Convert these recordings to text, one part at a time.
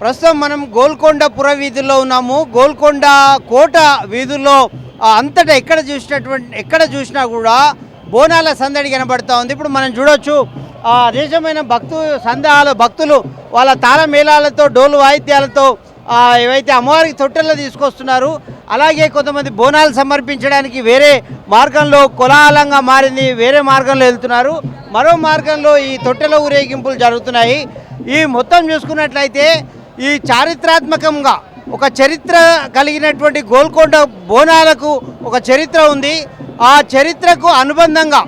ప్రస్తుతం మనం గోల్కొండ పుర వీధుల్లో ఉన్నాము. గోల్కొండ కోట వీధుల్లో అంతటా ఎక్కడ చూసినటువంటి ఎక్కడ చూసినా కూడా బోనాల సందడి కనబడుతూ ఉంది. ఇప్పుడు మనం చూడొచ్చు దేశమైన భక్తు సందేహాలు భక్తులు వాళ్ళ తాళమేళాలతో డోలు వాయిద్యాలతో ఏవైతే అమ్మవారికి తొట్టెల్లో తీసుకొస్తున్నారు అలాగే కొంతమంది బోనాలు సమర్పించడానికి వేరే మార్గంలో కోలాహలంగా మారింది వేరే మార్గంలో వెళ్తున్నారు. మరో మార్గంలో ఈ తొట్టెల ఊరేగింపులు జరుగుతున్నాయి. ఈ మొత్తం చూసుకున్నట్లయితే ఈ చారిత్రాత్మకంగా ఒక చరిత్ర కలిగినటువంటి గోల్కొండ బోనాలకు ఒక చరిత్ర ఉంది. ఆ చరిత్రకు అనుబంధంగా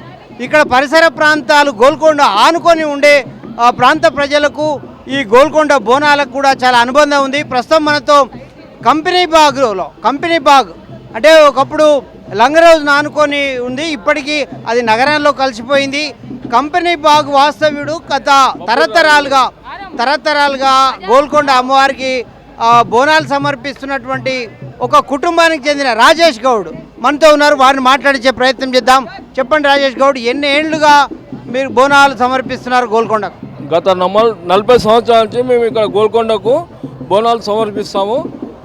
ఇక్కడ పరిసర ప్రాంతాలు గోల్కొండ ఆనుకొని ఉండే ఆ ప్రాంత ప్రజలకు ఈ గోల్కొండ బోనాలకు కూడా చాలా అనుబంధం ఉంది. ప్రస్తుతం మనతో కంపెనీ బాగ్లో కంపెనీ బాగ్ అంటే ఒకప్పుడు లంగరోజు ఆనుకొని ఉంది. ఇప్పటికీ అది నగరంలో కలిసిపోయింది. కంపెనీ బాగ్ వాస్తవ్యుడు గత తరతరాలుగా తరతరాలుగా గోల్కొండ అమ్మవారికి బోనాలు సమర్పిస్తున్నటువంటి ఒక కుటుంబానికి చెందిన రాజేష్ గౌడ్ మనతో ఉన్నారు. వారిని మాట్లాడించే ప్రయత్నం చేద్దాం. చెప్పండి రాజేష్ గౌడ్ ఎన్ని ఏళ్ళుగా మీరు బోనాలు సమర్పిస్తున్నారు గోల్కొండకు? గత నలభై సంవత్సరాల నుంచి మేము ఇక్కడ గోల్కొండకు బోనాలు సమర్పిస్తాము.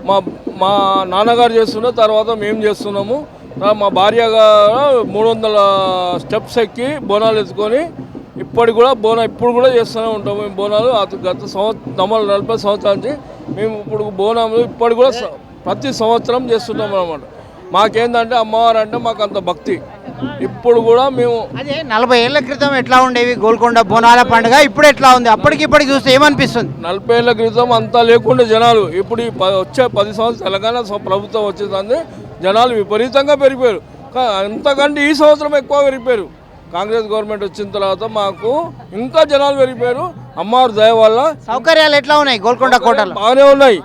మా మా నాన్నగారు చేస్తున్న తర్వాత మేము చేస్తున్నాము. మా భార్య గారు మూడు వందల స్టెప్స్ ఎక్కి బోనాలు ఎత్తుకొని ఇప్పటికి కూడా బోనా ఇప్పుడు కూడా చేస్తూనే ఉంటాము మేము బోనాలు. అత- గత సంవత్సరం నమ్మల్ నలభై సంవత్సరాల నుంచి మేము ఇప్పుడు బోనాలు ఇప్పటికి కూడా ప్రతి సంవత్సరం చేస్తున్నాం అనమాట మాకేందంటే అమ్మవారు అంటే మాకు అంత భక్తి. ఇప్పుడు కూడా మేము అదే నలభై ఏళ్ళ క్రితం ఎట్లా ఉండేవి? గోల్కొండ బోనాల పండుగ ఇప్పుడు ఎట్లా ఉంది? అప్పటికి ఇప్పటికి చూస్తే ఏమనిపిస్తుంది? నలభై ఏళ్ళ క్రితం అంతా లేకుండా జనాలు ఇప్పుడు వచ్చే పది సంవత్సరాలు తెలంగాణ ప్రభుత్వం వచ్చిందని జనాలు విపరీతంగా పెరిగిపోయారు. అంతకంటే ఈ సంవత్సరం ఎక్కువ పెరిగిపోయారు. కాంగ్రెస్ గవర్నమెంట్ వచ్చిన తర్వాత మాకు ఇంకా జనాలు పెరిగిపోయారు. అమ్మవారి దయ వల్ల సౌకర్యాలు ఎట్లా ఉన్నాయి? గోల్కొండ కోటలో? బాగానే ఉన్నాయి.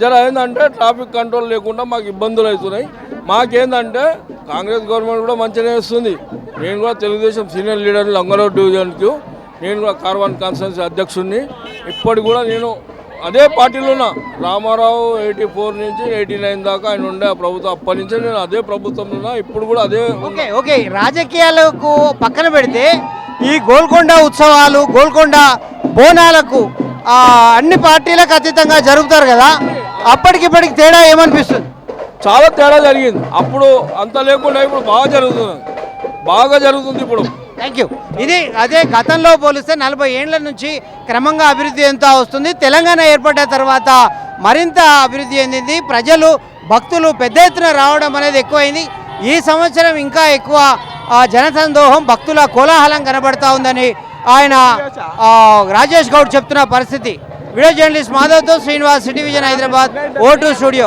జర ఏంటంటే ట్రాఫిక్ కంట్రోల్ లేకుండా మాకు ఇబ్బందులు అవుతున్నాయి. మాకేందంటే కాంగ్రెస్ గవర్నమెంట్ కూడా మంచిగానే వస్తుంది నేను కూడా తెలుగుదేశం సీనియర్ లీడర్ లంగరావు డివిజన్కి నేను కూడా కార్వాన్ కాన్స్టిట్యూన్సీ అధ్యక్షుడిని. ఇప్పటికి కూడా నేను అదే పార్టీలో ఉన్నా రామారావు ఎయిటీ ఫోర్ నుంచి ఎయిటీ నైన్ దాకా ఆయన ఉండే ప్రభుత్వం. అప్పటి నుంచి నేను అదే ప్రభుత్వంలో ఉన్నా ఇప్పుడు కూడా అదే ఓకే ఓకే. రాజకీయాలకు పక్కన పెడితే ఈ గోల్కొండ ఉత్సవాలు గోల్కొండ బోనాలకు అన్ని పార్టీలకు అతీతంగా జరుపుతారు కదా? అప్పటికిప్పటికి తేడా ఏమనిపిస్తుంది? చాలా తేడా జరిగింది. అప్పుడు అంత లేకుండా ఇప్పుడు బాగా జరుగుతుంది. బాగా జరుగుతుంది ఇప్పుడు. థ్యాంక్ యూ ఇది అదే గతంలో పోలిస్తే నలభై ఏండ్ల నుంచి క్రమంగా అభివృద్ధి ఎంత వస్తుంది. తెలంగాణ ఏర్పడ్డ తర్వాత మరింత అభివృద్ధి చెందింది. ప్రజలు భక్తులు పెద్ద ఎత్తున రావడం అనేది ఎక్కువైంది. ఈ సంవత్సరం ఇంకా ఎక్కువ జనసందోహం భక్తుల కోలాహలం కనబడతా ఉందని ఆయన రాజేష్ గౌడ్ చెప్తున్న పరిస్థితి. వీడియో జర్నలిస్ట్ మాధవ్తో శ్రీనివాస్ సిటీ విజన్ హైదరాబాద్ ఓటు స్టూడియో.